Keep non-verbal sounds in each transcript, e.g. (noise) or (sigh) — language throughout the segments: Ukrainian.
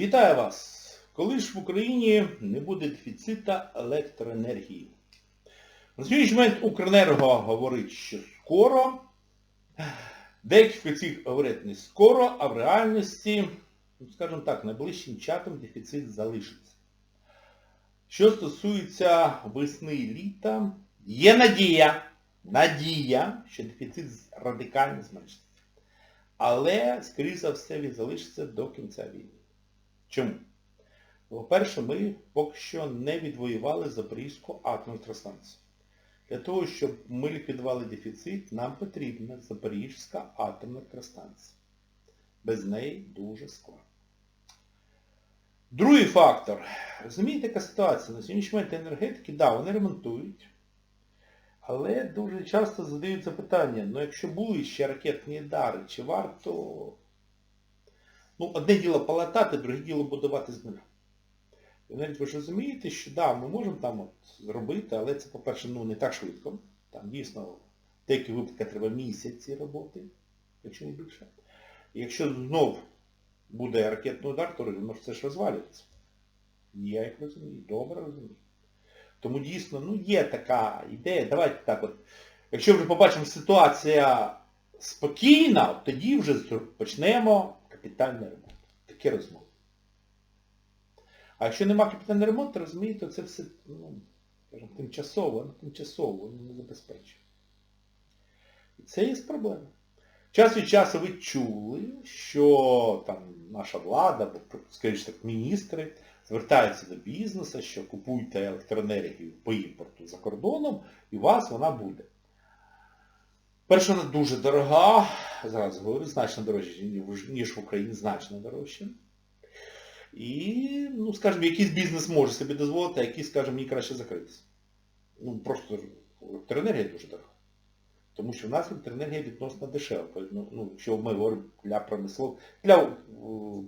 Вітаю вас! Коли ж в Україні не буде дефіцита електроенергії? На сьогоднішній момент Укренерго говорить, що скоро. Деякі фахівці говорять не скоро, а в реальності, ну, скажімо так, найближчим часом дефіцит залишиться. Що стосується весни і літа, є надія, надія, що дефіцит радикально зменшиться. Але, скоріш за все, він залишиться до кінця війни. Чому? По-перше, ми поки що не відвоювали Запорізьку атомну електростанцію. Для того, щоб ми ліквідували дефіцит, нам потрібна Запорізька атомна електростанція. Без неї дуже складно. Другий фактор. Розумієте, яка ситуація? На сьогоднішній момент енергетики, да, вони ремонтують. Але дуже часто задають запитання, ну якщо були ще ракетні дари, чи варто... Ну, одне діло полатати, друге діло будувати з нуля. І навіть ви ж розумієте, що да, ми можемо там от зробити, але це, по-перше, ну не так швидко. Там дійсно в деяких випадках треба місяці роботи, якщо не більше. І якщо знов буде ракетний удар, то воно ж все ж розвалюється. Я їх розумію, добре розумію. Тому дійсно, ну є така ідея, давайте так от. Якщо вже побачимо ситуація спокійна, тоді вже почнемо капітальний ремонт. Такі розмови. А якщо нема капітального ремонту, розумієте, це все ну, скажімо, тимчасово, ну, тимчасово, воно не забезпечує. І це є проблема. Час від часу ви чули, що там наша влада, або, скоріше так, міністри, звертаються до бізнесу, що купуйте електроенергію по імпорту за кордоном, і у вас вона буде. Перше, вона дуже дорога, зараз говорю, значно дорожче, ніж в Україні, значно дорожче. І, ну, скажімо, якийсь бізнес може собі дозволити, а якийсь, скажімо, мені краще закритися. Ну, просто електроенергія дуже дорога. Тому що в нас електроенергія відносно дешева. Ну, ну, якщо ми говоримо для промислових, для е,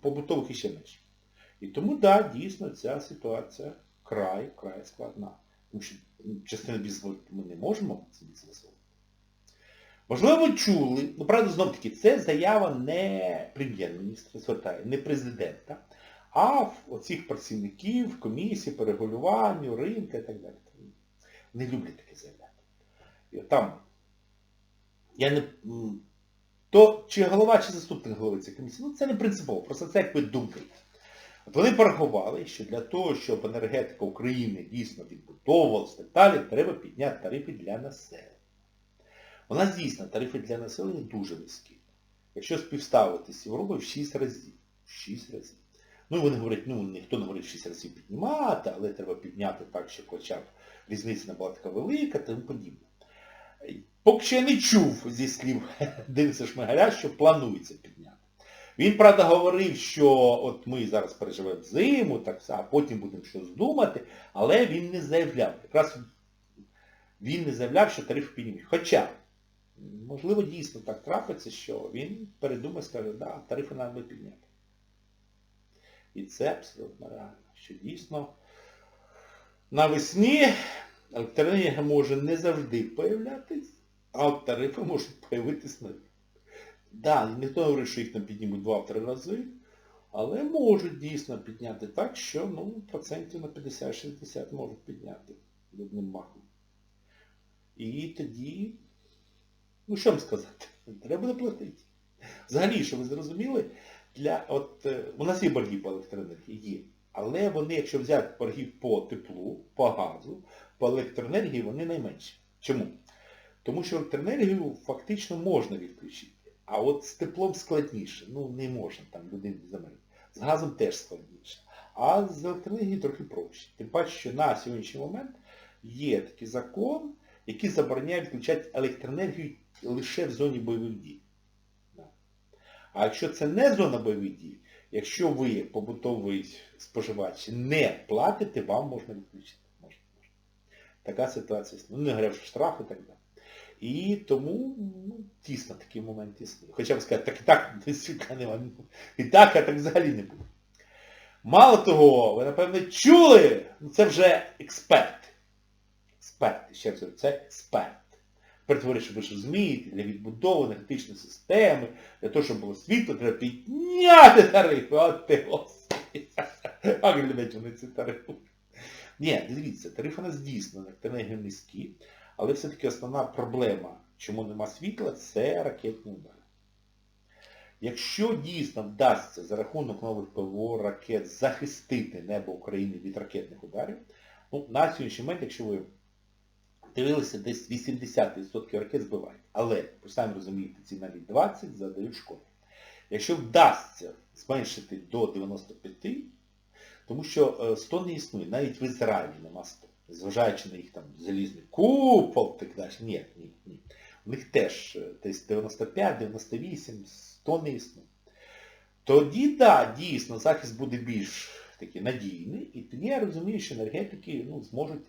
побутових іще менше. І тому, так, да, дійсно, ця ситуація край, край складна. Тому що ну, частину бізнесу ми не можемо собі дозволити. Можливо, ви чули, ну, правда, знов таки, це заява не прем'єр-міністра, звертає, не президента, а оцих працівників, комісії по регулюванню, ринку і так далі. Не люблять таке заявляти. Там, я не... То чи голова, чи заступник голови цієї комісії, ну це не принципово, просто це як ви думаєте. От вони порахували, що для того, щоб енергетика України дійсно відбудовувалася так далі, треба підняти тарифи для населення. У нас дійсно тарифи для населення дуже низькі. Якщо співставити з Європою в 6 разів. В 6 разів. Ну вони говорять, ну ніхто не говорить 6 разів піднімати, але треба підняти так, щоб хоча б різниця не була така велика, тому подібне. Поки що я не чув зі слів (laughs) Дениса Шмигаля, що планується підняти. Він, правда, говорив, що от ми зараз переживемо зиму, так, а потім будемо щось думати, але він не заявляв. Якраз він не заявляв, що тарифи піднімуть. Хоча, можливо, дійсно так трапиться, що він передумає скаже, да, тарифи треба підняти. І це абсолютно реально, що дійсно навесні електроенергія може не завжди появлятись, а тарифи можуть появитись на Да, ніхто не говорить, що їх там піднімуть 2-3 рази, але можуть дійсно підняти так, що ну, процентів на 50-60 можуть підняти одним махом. І тоді, ну що вам сказати, треба буде платити. Взагалі, що ви зрозуміли, для, от, е, у нас є борги по електроенергії, є. Але вони, якщо взяти боргів по теплу, по газу, по електроенергії, вони найменші. Чому? Тому що електроенергію фактично можна відключити. А от з теплом складніше. Ну, не можна там людини замерити. З газом теж складніше. А з електроенергією трохи проще. Тим паче, що на сьогоднішній момент є такий закон, який забороняє відключати електроенергію лише в зоні бойових дій. А якщо це не зона бойових дій, якщо ви, побутовий споживач, не платите, вам можна відключити. Можна, можна. Така ситуація. Ну, не говоря, штраф і так далі. І тому ну, тісно такий момент існує. Хоча б сказати, так і так, (laughs) світла нема. І так, а так взагалі не буде. Мало того, ви, напевно, чули, ну це вже експерт. Експерт, ще раз це експерт. Перетворює, що ви ж розумієте, для відбудови енергетичної системи, для того, щоб було світло, треба підняти тарифи. От ти, господи. А вони ці тарифи. Ні, дивіться, тарифи у нас дійсно електроенергія низькі, але все-таки основна проблема, чому нема світла, це ракетні удари. Якщо дійсно вдасться за рахунок нових ПВО ракет захистити небо України від ракетних ударів, ну, на сьогоднішній момент, якщо ви дивилися, десь 80% ракет збивають. Але, ви самі розумієте, ці навіть 20 задають шкоду. Якщо вдасться зменшити до 95, тому що е, 100 не існує, навіть в Ізраїлі нема 100. Зважаючи на їх там залізний купол, так далі. Ні, ні, ні. У них теж е, десь 95, 98, 100 не існує. Тоді, так, да, дійсно, захист буде більш такий надійний, і тоді я розумію, що енергетики ну, зможуть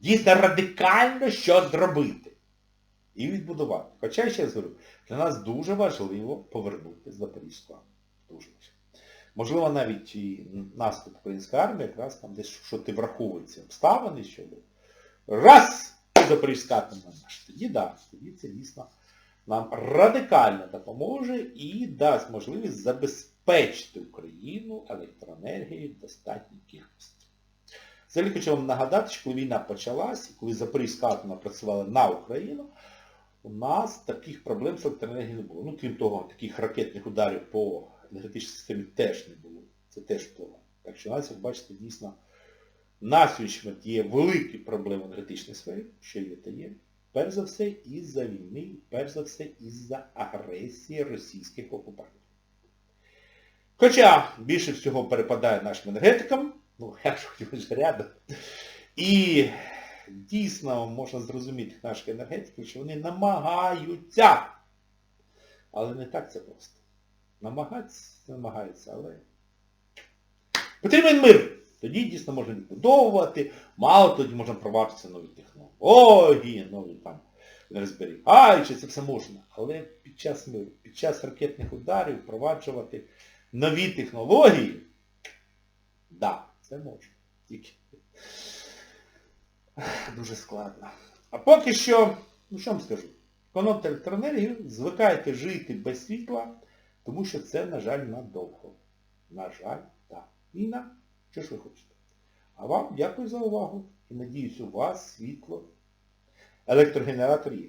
дійсно радикально щось зробити. І відбудувати. Хоча, я ще раз говорю, для нас дуже важливо повернути Запорізьку. Дуже важливо. Можливо, навіть і наступ української армії якраз там десь що ти враховується обставини, щоб раз Запорізька атомна наша. Тоді да, тоді це дійсно нам радикально допоможе і дасть можливість забезпечити Україну електроенергією в достатній кількості. Взагалі хочу вам нагадати, що коли війна почалась, коли Запорізька атомна працювала на Україну, у нас таких проблем з електроенергією не було. Ну, крім того, таких ракетних ударів по енергетичній системі теж не було. Це теж впливає. Так що у нас, як бачите, дійсно на момент є великі проблеми в енергетичній сфері, що є та є. Перш за все із-за війни, перш за все із-за агресії російських окупантів. Хоча більше всього перепадає нашим енергетикам, ну, я ж хотів рядом, і дійсно можна зрозуміти наших енергетиків, що вони намагаються. Але не так це просто. Намагатися, намагаються, але потрібен мир. Тоді дійсно можна відбудовувати, мало тоді можна провадитися нові технології, нові там не розберігаючи, це все можна. Але під час миру, під час ракетних ударів впроваджувати нові технології, да, це можу. Тільки дуже складно. А поки що, ну що вам скажу, економте електроенергію, звикайте жити без світла, тому що це, на жаль, надовго. На жаль, так. Війна, що ж ви хочете. А вам дякую за увагу. І надіюсь, у вас світло. Електрогенератор є.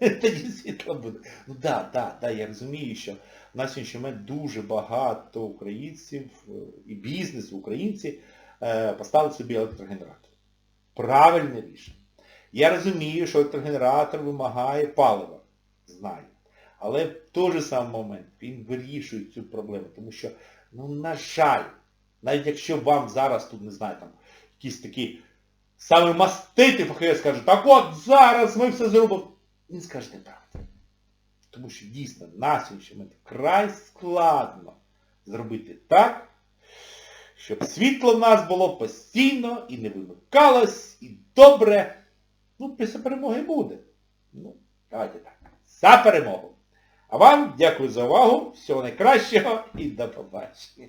(laughs) Тоді світло буде. Ну так, так, да, я розумію, що на сьогоднішній момент дуже багато українців е, і бізнесу, українці е, поставили собі електрогенератор. Правильне рішення. Я розумію, що електрогенератор вимагає палива. Знаю. Але в той же самий момент він вирішує цю проблему, тому що, ну, на жаль, навіть якщо вам зараз тут, не знаю, там, якісь такі саме мастити фахівець скаже, так от зараз ми все зробимо. Він скаже неправду. Тому що дійсно на сьогоднішній момент вкрай складно зробити так, щоб світло в нас було постійно і не вимикалось, і добре. Ну, після перемоги буде. Ну, давайте так. За перемогу! А вам дякую за увагу, всього найкращого і до побачення.